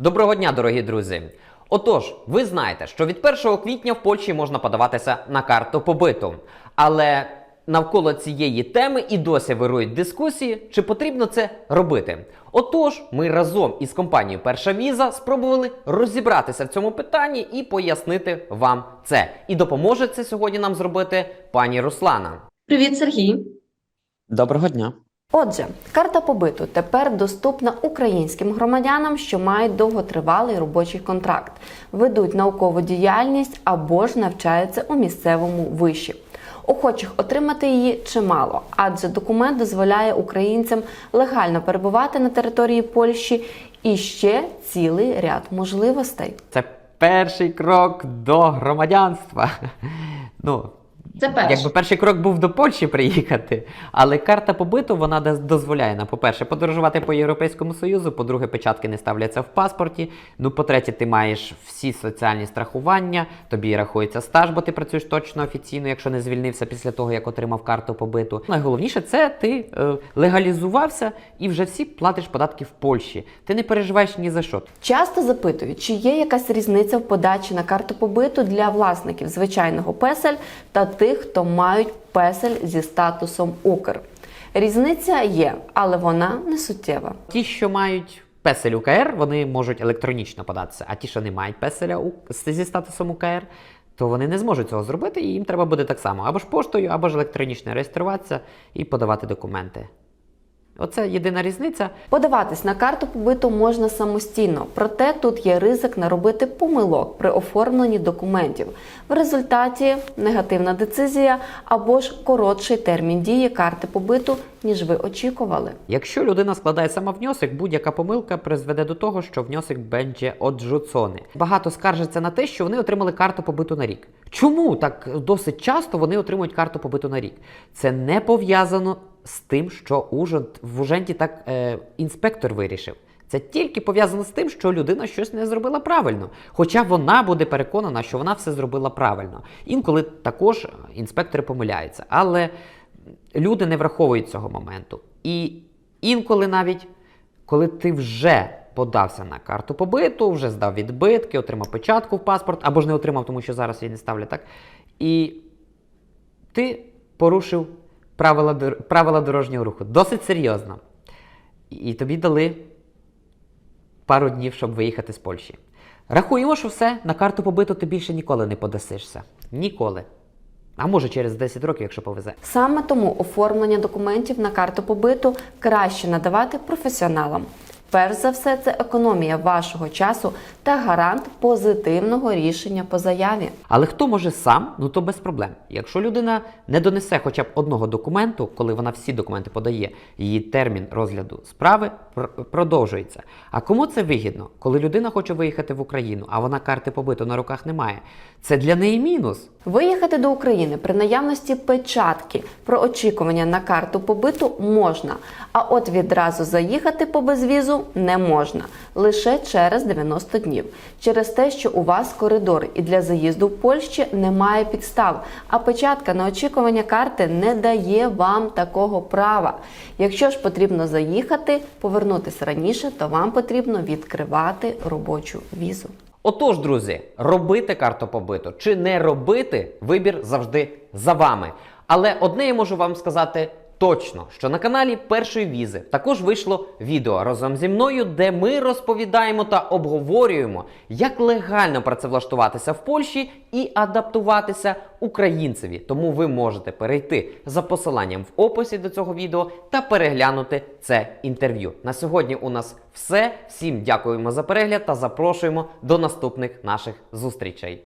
Доброго дня, дорогі друзі! Отож, ви знаєте, що від 1 квітня в Польщі можна подаватися на карту побиту. Але навколо цієї теми і досі вирують дискусії, чи потрібно це робити. Отож, ми разом із компанією Перша Віза спробували розібратися в цьому питанні і пояснити вам це. І допоможе це сьогодні нам зробити пані Руслана. Привіт, Сергій. Доброго дня! Отже, карта побиту тепер доступна українським громадянам, що мають довготривалий робочий контракт, ведуть наукову діяльність або ж навчаються у місцевому виші. Охочих отримати її чимало, адже документ дозволяє українцям легально перебувати на території Польщі і ще цілий ряд можливостей. Це перший крок до громадянства. Ну, Це перше. Якби перший крок був до Польщі приїхати, але карта побиту вона дозволяє нам, по-перше, подорожувати по Європейському Союзу, по-друге, печатки не ставляться в паспорті. Ну, по-третє, ти маєш всі соціальні страхування, тобі рахується стаж, бо ти працюєш точно офіційно, якщо не звільнився після того, як отримав карту побиту. Найголовніше це ти е, легалізувався і вже всі платиш податки в Польщі. Ти не переживаєш ні за що. Часто запитують, чи є якась різниця в подачі на карту побиту для власників звичайного песель та тих, хто мають песель зі статусом Укр. Різниця є, але вона не суттєва. Ті, що мають песель УКР, вони можуть електронічно податися, а ті, що не мають песеля зі статусом УКР, то вони не зможуть цього зробити, і їм треба буде так само або ж поштою, або ж електронічно реєструватися і подавати документи. Оце єдина різниця. Подаватись на карту побиту можна самостійно, проте тут є ризик наробити помилок при оформленні документів. В результаті негативна децизія або ж коротший термін дії карти побиту, ніж ви очікували. Якщо людина складає сама внесок, будь-яка помилка призведе до того, що внесок буде оджуцоний. Багато скаржаться на те, що вони отримали карту побиту на рік. Чому так досить часто вони отримують карту побиту на рік? Це не пов'язано з тим, що Ужгород- в Уженті так е, інспектор вирішив. Це тільки пов'язано з тим, що людина щось не зробила правильно. Хоча вона буде переконана, що вона все зробила правильно. Інколи також інспектори помиляються. Але люди не враховують цього моменту. І інколи навіть, коли ти вже подався на карту побиту, вже здав відбитки, отримав печатку в паспорт, або ж не отримав, тому що зараз її не ставлять так. І ти порушив правила, правила дорожнього руху. Досить серйозно. І тобі дали пару днів, щоб виїхати з Польщі. Рахуємо, що все, на карту побиту ти більше ніколи не подасишся. Ніколи. А може через 10 років, якщо повезе. Саме тому оформлення документів на карту побиту краще надавати професіоналам. Перш за все, це економія вашого часу та гарант позитивного рішення по заяві. Але хто може сам, ну то без проблем. Якщо людина не донесе хоча б одного документу, коли вона всі документи подає, її термін розгляду справи пр- продовжується. А кому це вигідно? Коли людина хоче виїхати в Україну, а вона карти побиту на руках не має, це для неї мінус. Виїхати до України при наявності печатки про очікування на карту побиту можна, а от відразу заїхати по безвізу не можна лише через 90 днів, через те, що у вас коридор і для заїзду в Польщі немає підстав, а печатка на очікування карти не дає вам такого права. Якщо ж потрібно заїхати, повернутися раніше, то вам потрібно відкривати робочу візу. Отож, друзі, робити карту побиту чи не робити, вибір завжди за вами. Але одне я можу вам сказати точно, що на каналі першої візи також вийшло відео разом зі мною, де ми розповідаємо та обговорюємо, як легально працевлаштуватися в Польщі і адаптуватися українцеві. Тому ви можете перейти за посиланням в описі до цього відео та переглянути це інтерв'ю. На сьогодні у нас все. Всім дякуємо за перегляд та запрошуємо до наступних наших зустрічей.